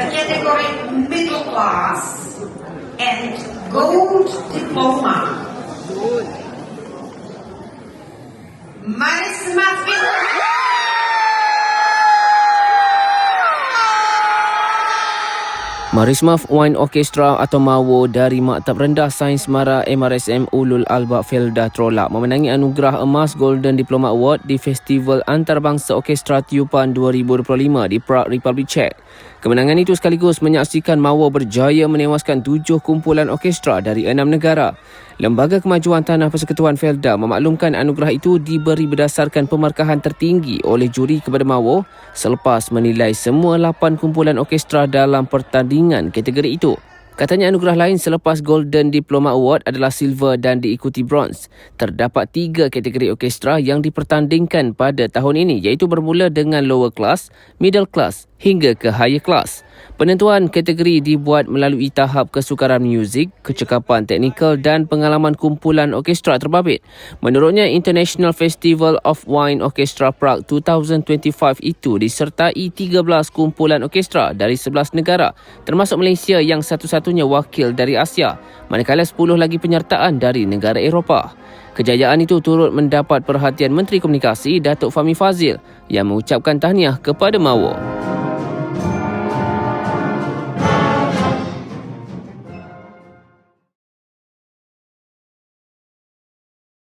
the category middle class and gold diploma. Marisma Phil- Marismaf Wine Orchestra atau MAWO dari Maktab Rendah Sains Mara MRSM Ulul Alba Felda Trolak memenangi anugerah emas Golden Diploma Award di Festival Antarabangsa Orkestra Tiupan 2025 di Prague, Republic Czech. Kemenangan itu sekaligus menyaksikan MAWO berjaya menewaskan tujuh kumpulan orkestra dari enam negara. Lembaga Kemajuan Tanah Persekutuan Felda memaklumkan anugerah itu diberi berdasarkan pemarkahan tertinggi oleh juri kepada MAWO selepas menilai semua lapan kumpulan orkestra dalam pertandingan kategori itu. Katanya anugerah lain selepas Golden Diploma Award adalah silver dan diikuti bronze. Terdapat tiga kategori orkestra yang dipertandingkan pada tahun ini iaitu bermula dengan lower class, middle class hingga ke higher class. Penentuan kategori dibuat melalui tahap kesukaran muzik, kecekapan teknikal dan pengalaman kumpulan orkestra terbabit. Menurutnya, International Festival of Wine Orchestra Prague 2025 itu disertai 13 kumpulan orkestra dari 11 negara, termasuk Malaysia yang satu-satunya wakil dari Asia, manakala 10 lagi penyertaan dari negara Eropah. Kejayaan itu turut mendapat perhatian Menteri Komunikasi Datuk Fahmi Fazil yang mengucapkan tahniah kepada Mawo.